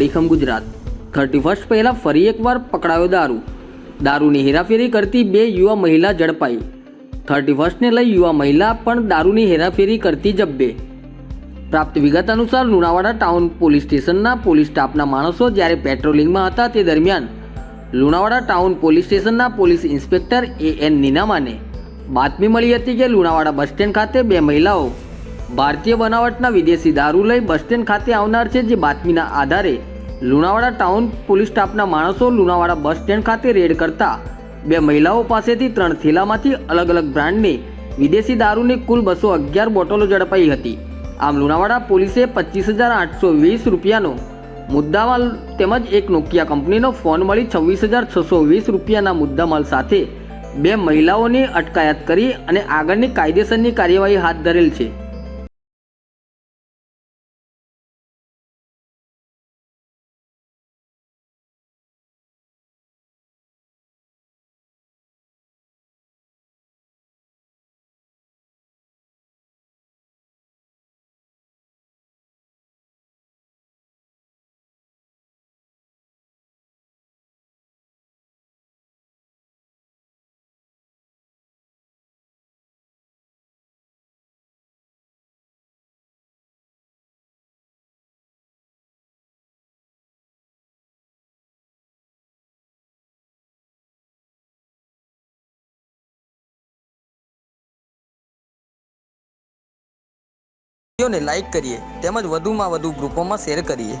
દેખમ Gujarat. Thirty first પહેલા ફરી એકવાર પકડાયો દારૂ. દારૂની હેરાફેરી કરતી બે યુવા મહિલા ઝડપાઈ. થર્ટી ફર્સ્ટને લઈ યુવા મહિલા પણ દારૂની હેરાફેરી કરતી જબ્બે. પ્રાપ્ત વિગત અનુસાર લુણાવાડા ટાઉન પોલીસ સ્ટેશનના પોલીસ સ્ટાફના માણસો જ્યારે પેટ્રોલિંગમાં હતા તે દરમિયાન લુણાવાડા ટાઉન પોલીસ સ્ટેશનના પોલીસ ઇન્સ્પેક્ટર એ એન નીનામાને બાતમી મળી હતી કે લુણાવાડા બસ સ્ટેન્ડ ખાતે બે મહિલાઓ ભારતીય બનાવટના વિદેશી દારૂ લઈ બસ સ્ટેન્ડ ખાતે આવનાર છે જે બાતમીના આધારે લુણાવાડા ટાઉન પોલીસ સ્ટાફના માણસો લુણાવાડા બસ સ્ટેન્ડ ખાતે રેડ કરતા બે મહિલાઓ પાસેથી ત્રણ થેલામાંથી અલગ અલગ બ્રાન્ડની વિદેશી દારૂની કુલ બસો અગિયાર બોટલો ઝડપાઈ હતી. આમ લુણાવાડા પોલીસે પચીસ હજાર આઠસો વીસ રૂપિયાનો મુદ્દામાલ તેમજ એક નોકિયા કંપનીનો ફોન મળી છવ્વીસ હજાર છસો વીસ રૂપિયાના મુદ્દામાલ સાથે બે મહિલાઓની અટકાયત કરી અને આગળની કાયદેસરની કાર્યવાહી હાથ ધરેલ છે. વિડીયોને લાઇક કરીએ તેમજ વધુમાં વધુ ગ્રુપોમાં શેર કરીએ.